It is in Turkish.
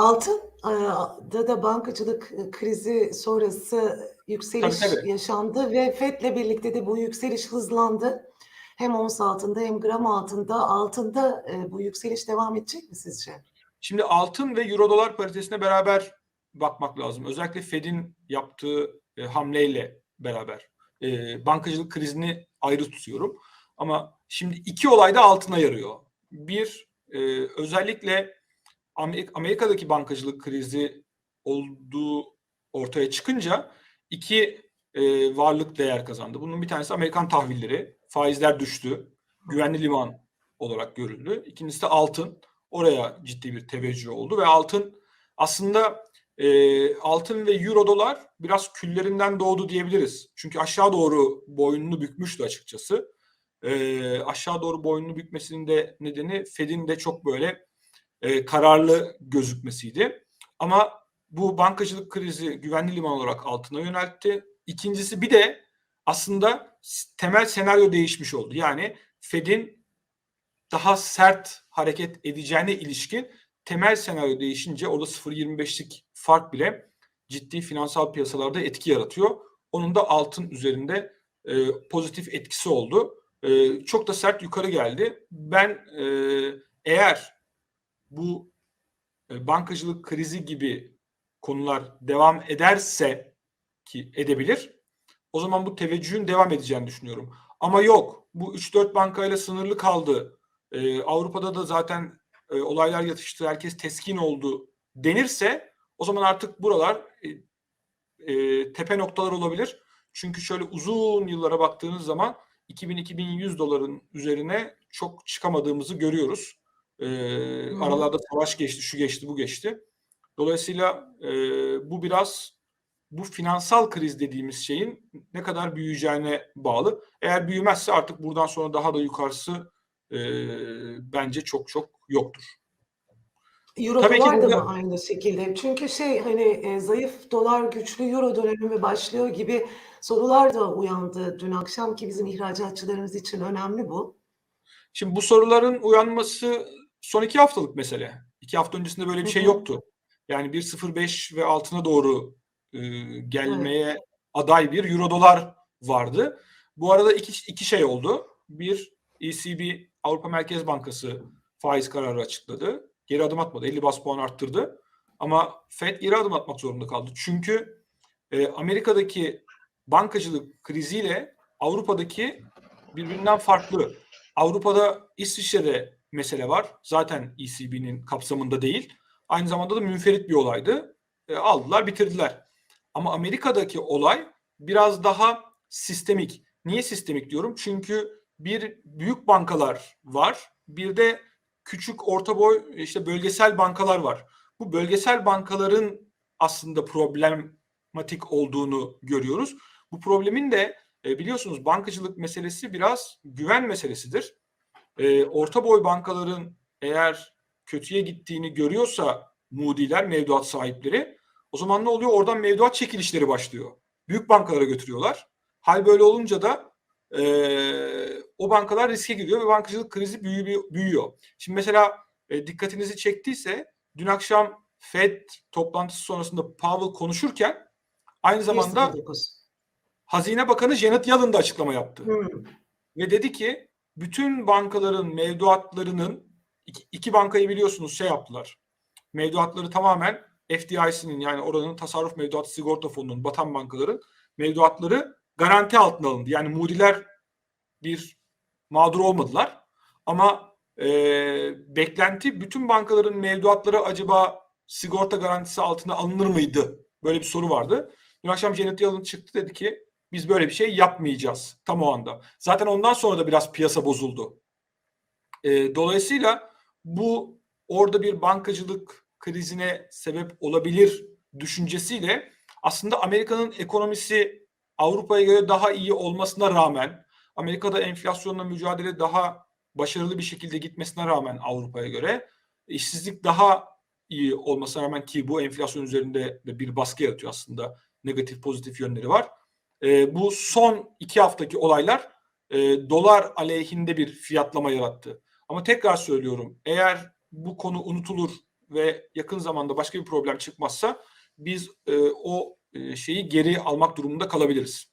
Altın e, da da bankacılık e, krizi sonrası yükseliş Tabii, tabii. yaşandı ve FED'le birlikte de bu yükseliş hızlandı. Hem ons altında hem gram altında. Altında e, bu yükseliş devam edecek mi sizce? Şimdi altın ve euro dolar paritesine beraber bakmak lazım. Özellikle Fed'in yaptığı e, hamleyle beraber. E, bankacılık krizini ayrı tutuyorum. Ama şimdi iki olay da altına yarıyor. Bir, e, özellikle Amerika'daki bankacılık krizi olduğu ortaya çıkınca iki e, varlık değer kazandı. Bunun bir tanesi Amerikan tahvilleri. Faizler düştü. Güvenli liman olarak görüldü. İkincisi de altın. Oraya ciddi bir teveccüh oldu ve altın aslında e, altın ve euro dolar biraz küllerinden doğdu diyebiliriz. Çünkü aşağı doğru boynunu bükmüştü açıkçası. E, aşağı doğru boynunu bükmesinin de nedeni Fed'in de çok böyle e, kararlı gözükmesiydi. Ama bu bankacılık krizi güvenli liman olarak altına yöneltti. İkincisi bir de aslında temel senaryo değişmiş oldu. Yani Fed'in daha sert hareket edeceğine ilişkin temel senaryo değişince orada 0.25'lik fark bile ciddi finansal piyasalarda etki yaratıyor. Onun da altın üzerinde e, pozitif etkisi oldu. E, çok da sert yukarı geldi. Ben e, eğer bu e, bankacılık krizi gibi konular devam ederse ki edebilir. O zaman bu teveccühün devam edeceğini düşünüyorum. Ama yok. Bu 3-4 bankayla sınırlı kaldı. Ee, Avrupa'da da zaten e, olaylar yatıştı. Herkes teskin oldu denirse o zaman artık buralar e, e, tepe noktalar olabilir. Çünkü şöyle uzun yıllara baktığınız zaman 2000-2100 doların üzerine çok çıkamadığımızı görüyoruz. Hı. aralarda savaş geçti, şu geçti, bu geçti. Dolayısıyla e, bu biraz bu finansal kriz dediğimiz şeyin ne kadar büyüyeceğine bağlı. Eğer büyümezse artık buradan sonra daha da yukarısı e, bence çok çok yoktur. Euro Tabii dolar da mı aynı şekilde? Çünkü şey hani e, zayıf dolar güçlü euro dönemi başlıyor gibi sorular da uyandı dün akşam ki bizim ihracatçılarımız için önemli bu. Şimdi bu soruların uyanması son iki haftalık mesele. İki hafta öncesinde böyle bir şey yoktu. Yani 1.05 ve altına doğru e, gelmeye aday bir euro dolar vardı. Bu arada iki, iki şey oldu. Bir ECB Avrupa Merkez Bankası faiz kararı açıkladı. Geri adım atmadı. 50 bas puan arttırdı. Ama Fed geri adım atmak zorunda kaldı. Çünkü e, Amerika'daki bankacılık kriziyle Avrupa'daki birbirinden farklı. Avrupa'da İsviçre'de mesele var. Zaten ECB'nin kapsamında değil. Aynı zamanda da münferit bir olaydı. E, aldılar, bitirdiler. Ama Amerika'daki olay biraz daha sistemik. Niye sistemik diyorum? Çünkü bir büyük bankalar var. Bir de küçük, orta boy işte bölgesel bankalar var. Bu bölgesel bankaların aslında problematik olduğunu görüyoruz. Bu problemin de e, biliyorsunuz bankacılık meselesi biraz güven meselesidir. E, orta boy bankaların eğer kötüye gittiğini görüyorsa Moody'ler, mevduat sahipleri o zaman ne oluyor? Oradan mevduat çekilişleri başlıyor. Büyük bankalara götürüyorlar. Hal böyle olunca da e, o bankalar riske giriyor ve bankacılık krizi büyüyor. Şimdi mesela e, dikkatinizi çektiyse dün akşam Fed toplantısı sonrasında Powell konuşurken aynı zamanda 1.09. Hazine Bakanı Janet Yellen de açıklama yaptı. Hmm. Ve dedi ki bütün bankaların mevduatlarının iki, iki bankayı biliyorsunuz şey yaptılar. Mevduatları tamamen FDIC'nin yani oranın tasarruf mevduat sigorta fonunun batan bankaların mevduatları garanti altına alındı. Yani Moody'ler bir mağdur olmadılar. Ama e, beklenti bütün bankaların mevduatları acaba sigorta garantisi altına alınır mıydı? Böyle bir soru vardı. Dün akşam Janet Yellen çıktı dedi ki biz böyle bir şey yapmayacağız tam o anda. Zaten ondan sonra da biraz piyasa bozuldu. E, dolayısıyla bu orada bir bankacılık krizine sebep olabilir düşüncesiyle aslında Amerika'nın ekonomisi Avrupa'ya göre daha iyi olmasına rağmen Amerika'da enflasyonla mücadele daha başarılı bir şekilde gitmesine rağmen Avrupa'ya göre işsizlik daha iyi olmasına rağmen ki bu enflasyon üzerinde de bir baskı yaratıyor aslında negatif pozitif yönleri var. E, bu son iki haftaki olaylar e, dolar aleyhinde bir fiyatlama yarattı. Ama tekrar söylüyorum eğer bu konu unutulur ve yakın zamanda başka bir problem çıkmazsa biz e, o e, şeyi geri almak durumunda kalabiliriz.